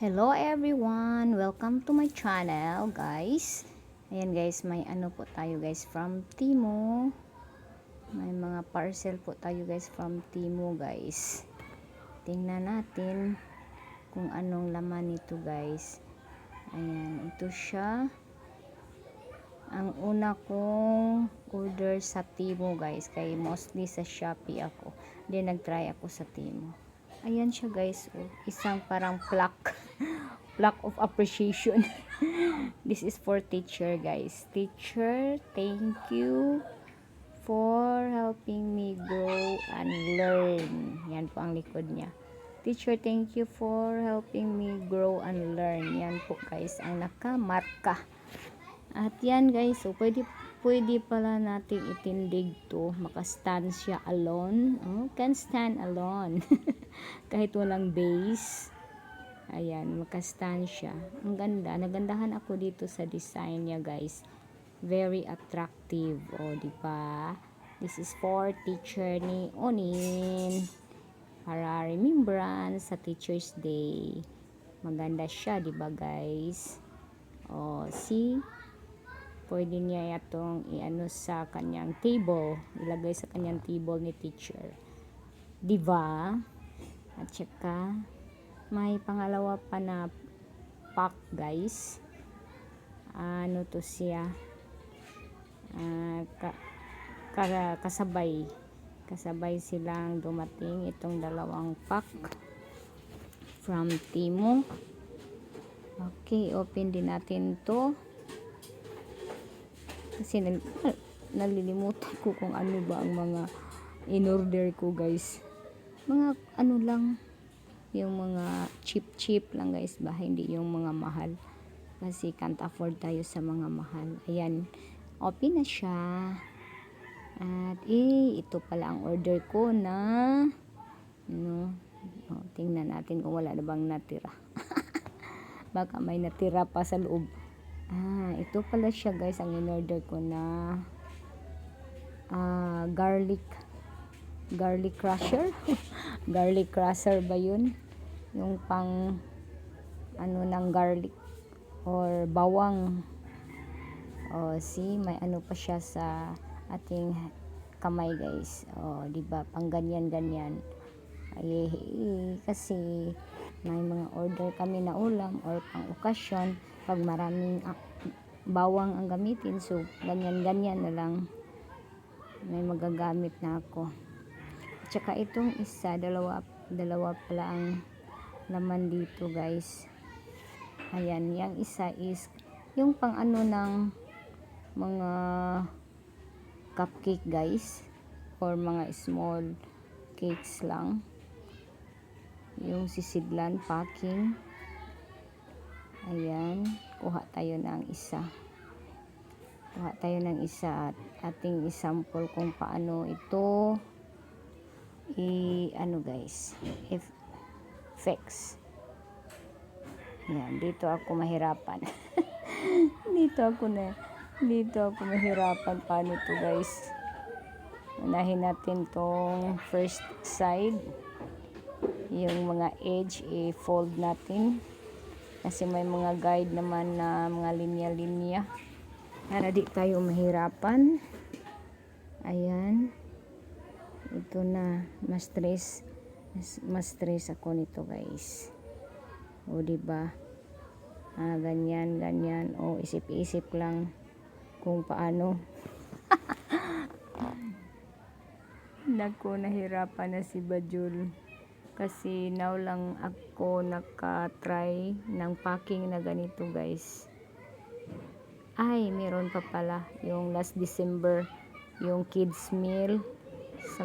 Hello everyone! Welcome to my channel guys. Ayan guys, may ano po tayo guys from Timo. May mga parcel po tayo guys from Timo guys. Tingnan natin kung anong laman nito guys. Ayan, ito siya. Ang una kong order sa Timo guys. Kay mostly sa Shopee ako. Then nagtry ako sa Timo. Ayan siya guys. Oh. Isang parang plaque. Plaque of appreciation. This is for teacher guys. Teacher, thank you for helping me grow and learn. Yan po ang likod niya. Teacher, thank you for helping me grow and learn. Yan po guys ang nakamarka. At yan guys, so pwede pwede pala nating itindig to. Makastand siya alone. Oh, can stand alone. Kahit walang base. Ayan, makastand siya. Ang ganda. Nagandahan ako dito sa design niya guys. Very attractive. O, di ba? This is for teacher ni Onin. Para remembrance sa Teacher's Day. Maganda siya, di ba guys? O, see? pwede niya itong iano sa kanyang table ilagay sa kanyang table ni teacher diba at saka may pangalawa pa na pack guys. Ano to siya? Uh, ka, ka, kasabay. Kasabay silang dumating itong dalawang pack from Timo okay open din natin to. Kasi nal, nalilimutan ko kung ano ba ang mga in-order ko guys. Mga ano lang yung mga cheap cheap lang guys. Ba hindi yung mga mahal. Kasi can't afford tayo sa mga mahal. Ayan. Open na siya. At eh ito pala ang order ko na no oh, tingnan natin kung wala na bang natira. Baka may natira pa sa loob. Ah, ito pala siya guys ang in-order ko na ah, garlic garlic crusher. garlic crusher ba yun? Yung pang ano ng garlic or bawang. Oh, see, may ano pa siya sa ating kamay guys. Oh, di ba? Pang ganyan-ganyan. Ay, eh, kasi may mga order kami na ulam or pang okasyon pag maraming ah, bawang ang gamitin so ganyan ganyan na lang may magagamit na ako tsaka itong isa dalawa dalawa pala ang laman dito guys. Ayan yung isa is yung pang ano ng mga cupcake guys or mga small cakes lang. Yung sisidlan packing. Ayan kuha tayo ng isa. Kuha tayo ng isa at ating isample kung paano ito i ano guys if fix. Yan dito ako mahirapan. Dito ako na dito ako mahirapan. Paano to guys? Unahin natin tong first side. Yung mga edge i-fold natin. Kasi may mga guide naman na mga linya-linya. Para di tayo mahirapan. Ayan ito na mas stress mas, stress ako nito guys. O di ba ah, ganyan ganyan. O isip-isip lang kung paano. Nako nahirapan na si Bajul. Kasi now lang ako naka-try ng packing na ganito guys. Ay meron pa pala yung last December yung kids meal sa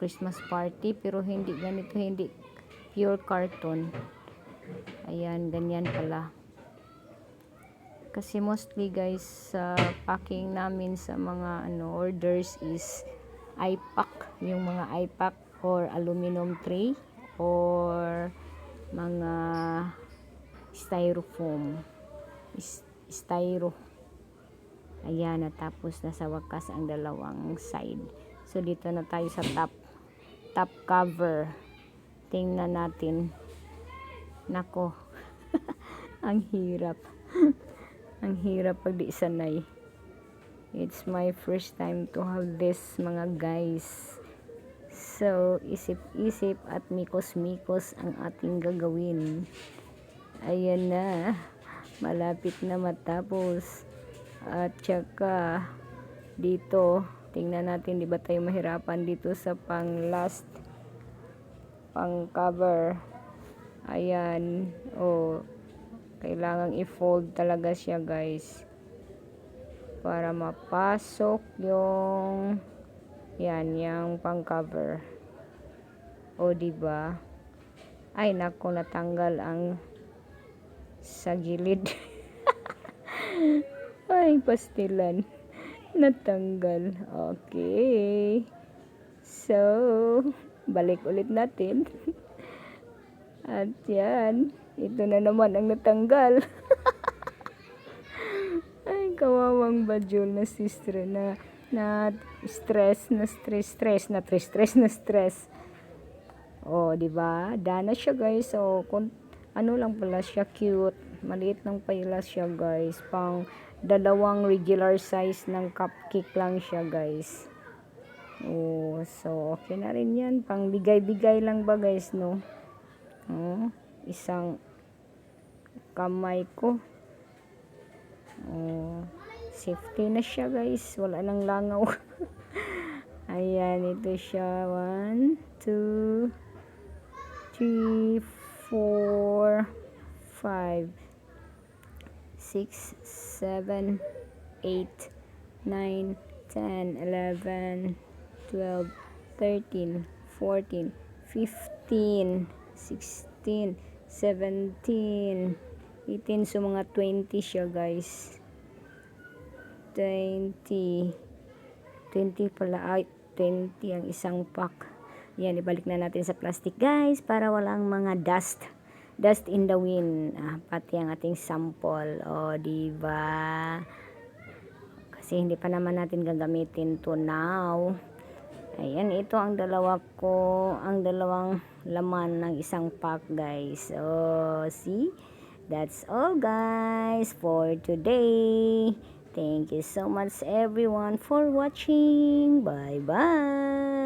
Christmas party pero hindi ganito hindi pure carton ayan ganyan pala. Kasi mostly guys sa packing namin sa mga ano orders is iPack yung mga iPack or aluminum tray or mga styrofoam. Styro. Ayan na tapos nasa wakas ang dalawang side so dito na tayo sa top top cover tingnan natin nako Ang hirap. Ang hirap pag di sanay. It's my first time to have this mga guys. So, isip-isip at mikos-mikos ang ating gagawin. Ayan na. Malapit na matapos. At saka, dito, tingnan natin, di ba tayo mahirapan dito sa pang last, pang cover. Ayan. Oh, kailangang i-fold talaga siya guys. Para mapasok yung yan, yung pang cover. O, di ba? Ay, nako, natanggal ang sa gilid. Ay, pastilan. Natanggal. Okay. So, balik ulit natin. At yan, ito na naman ang natanggal. Ay, kawawang bajul na sister na na stress, na stress, stress, na stress, stress, na stress. Oh, di ba? Dana siya, guys. So, kung ano lang pala siya cute. Maliit lang pala siya, guys. Pang dalawang regular size ng cupcake lang siya, guys. Oh, so okay na rin 'yan. Pang bigay-bigay lang ba, guys, no? Oh, isang kamay ko. Oh, safety na siya, guys. Wala nang langaw. Ayan, ito siya. One, two, three, four, five, six, seven, eight, nine, ten, eleven, twelve, thirteen, fourteen, fifteen, sixteen, seventeen, eighteen. So, mga 20 siya, guys. 20. 20 pala. Ay, 20 ang isang pack. Yan, ibalik na natin sa plastic, guys, para walang mga dust. Dust in the wind. Ah, pati ang ating sample. O, di ba? Kasi hindi pa naman natin gagamitin to now. Ayan, ito ang dalawa ko, ang dalawang laman ng isang pack, guys. Oh, see? That's all, guys, for today. Thank you so much, everyone, for watching. Bye-bye.